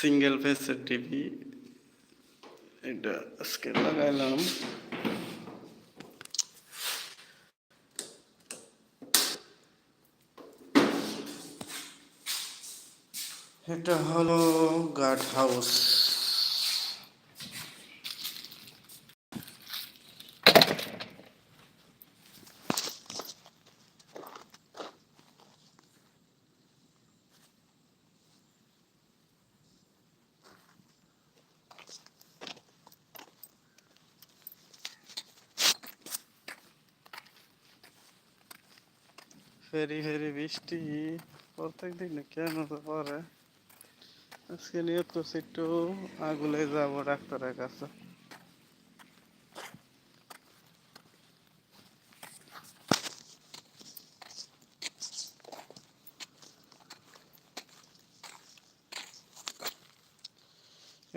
Single ফেসের TV এটা আজকে লাগাইলাম। এটা হলো গার্ড হাউস ফেরি ফেরি বৃষ্টি। প্রত্যেক দিন কেন পরে আজকে করছি একটু আগুলে যাব ডাক্তারের কাছে।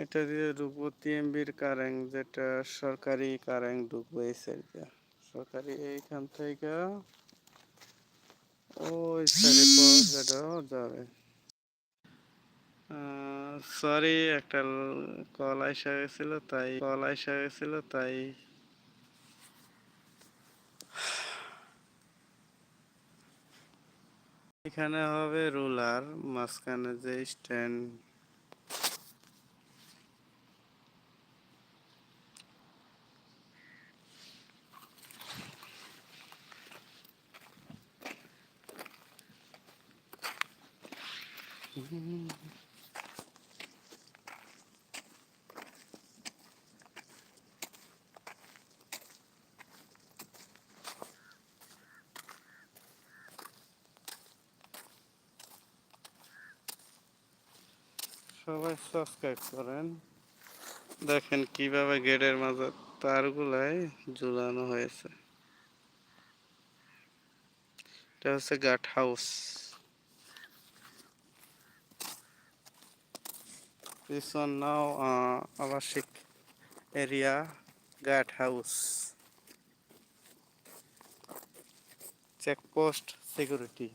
এটা দিয়ে ঢুকবো টিএমবির কারেং যেটা সরকারি কারেং ঢুকবো এই সাইড সরকারি এইখান থেকে ওই সাইডে যাবে। সরি একটা কল আইসা গেছিল তাই কল আইসা গেছিল তাই এখানে হবে রুলার মাঝখানে যে স্ট্যান্ড সবাই সাবস্ক্রাইব করেন। দেখেন কীভাবে গেটের মাঝে তারগুলাই ঝুলানো হয়েছে। এটা হচ্ছে গাট house This one now uh, আবাসিক area guard house checkpost security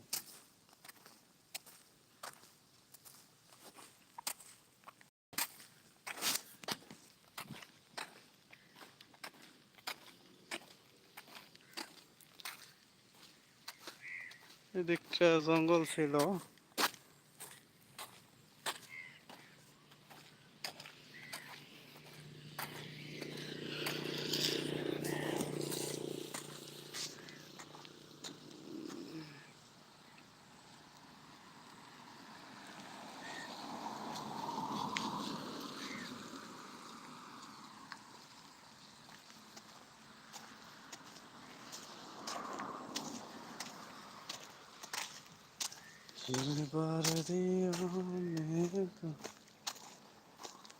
এদিকটা জঙ্গল ছিল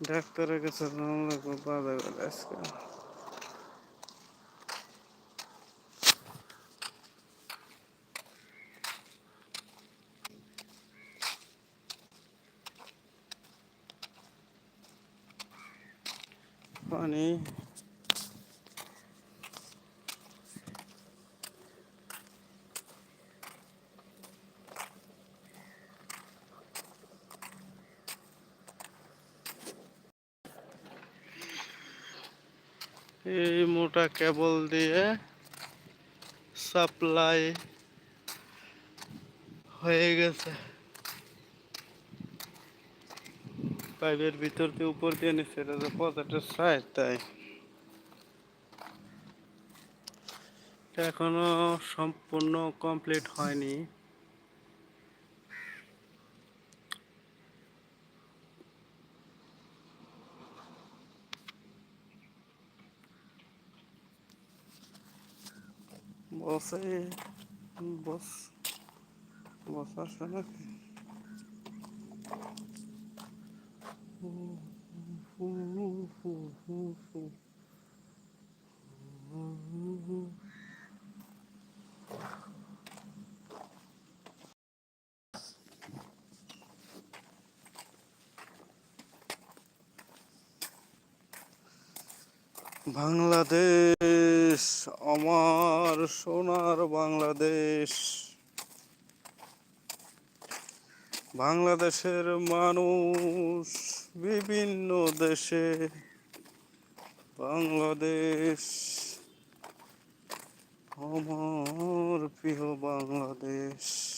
ডাক্তারের কাছে যাওয়া লাগবে বাধা করে আজকে পানি মোটা কেবল দিয়ে সাপ্লাই হয়ে গেছে। পাইপের ভিতর দিয়ে উপর দিয়ে নিচ্ছে এটা পথের সাইড তাই। এখনও সম্পূর্ণ কমপ্লিট হয়নি। বসে বস বস আসবে নাকি বাংলাদেশ আমার সোনার বাংলাদেশ। বাংলাদেশের মানুষ বিভিন্ন দেশে বাংলাদেশ আমার প্রিয় বাংলাদেশ।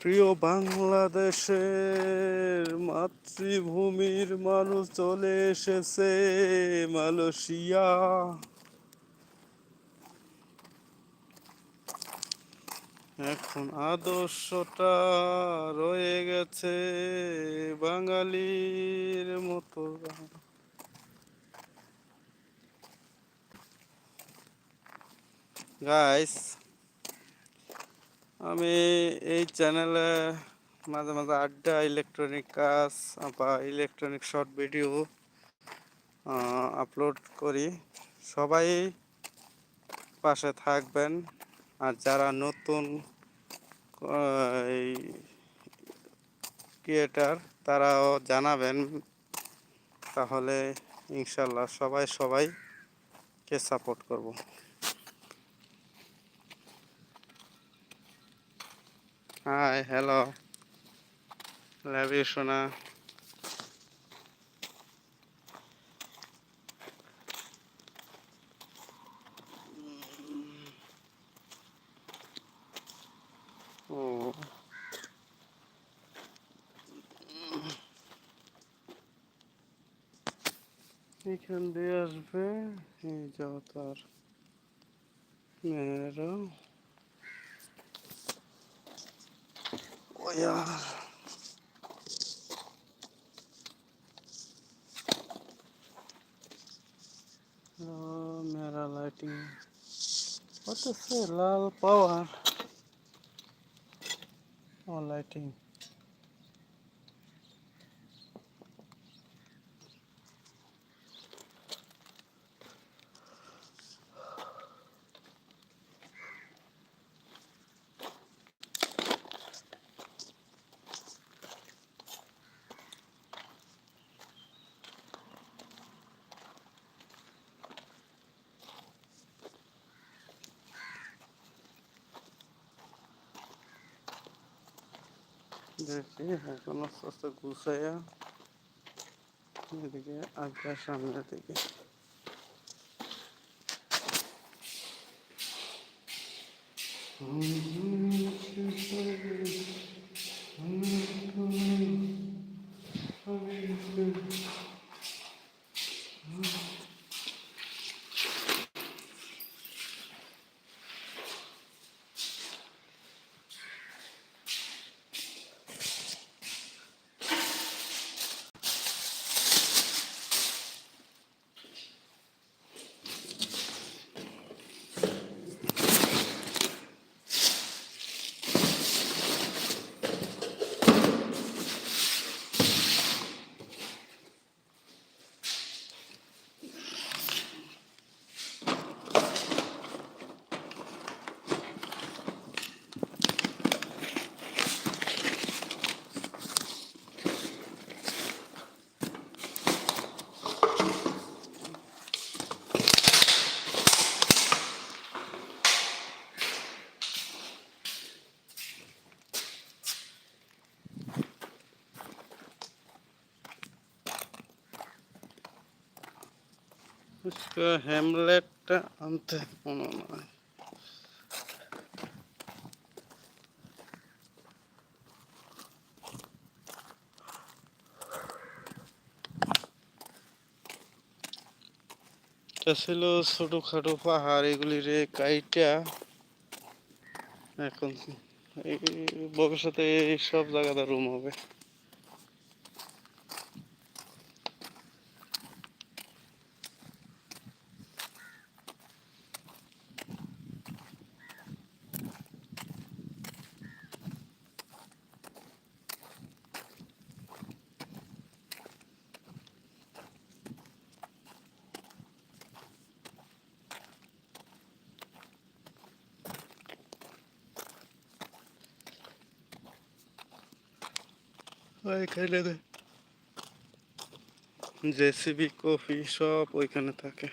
প্রিয় বাংলাদেশের মাতৃভূমির মানুষ চলে এসেছে মালয়েশিয়া। এখন আদর্শটা রয়ে গেছে বাঙালির মতো। গাইস আমি এই চ্যানেলে মাঝে মাঝে আড্ডা ইলেকট্রনিক কাজ, বা ইলেকট্রনিক শর্ট ভিডিও আপলোড করি। সবাই পাশে থাকবেন। আর যারা নতুন ক্রিয়েটার তারাও জানাবেন। তাহলে ইনশাল্লাহ সবাই সবাইকে সাপোর্ট করব। হাই হ্যালো লাভ ইউ সোনা এখান দিয়ে আসবে এই যাও তার মেয়েরা ও camera lighting. What is a LAL power or lighting? দেখি এখন আস্তে আস্তে গুছাইয়া এদিকে আগে সামনের দিকে। হুম। হেমলেটটা আনতে মনে নয় এটা ছিল ছোটখাটো পাহাড়, এগুলি রে কাইটা। এখন ভবিষ্যতে এই সব জায়গাতে রুম হবে। ওইখানে জেসিবি কফি সব ওইখানে থাকে।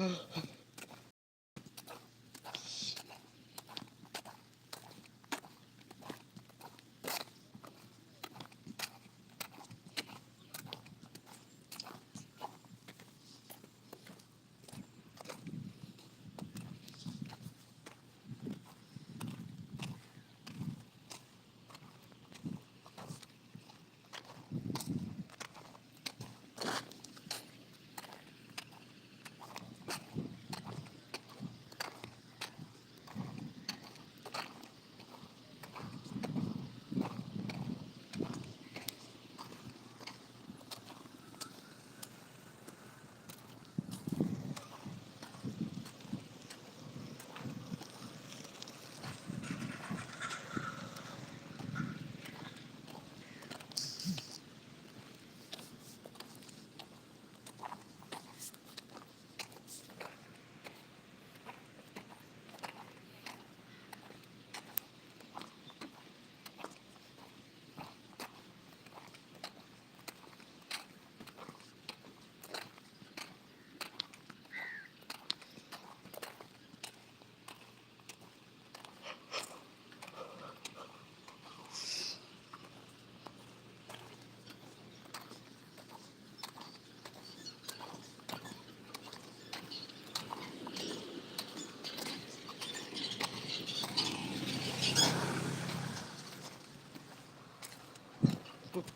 Oh,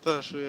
те, що я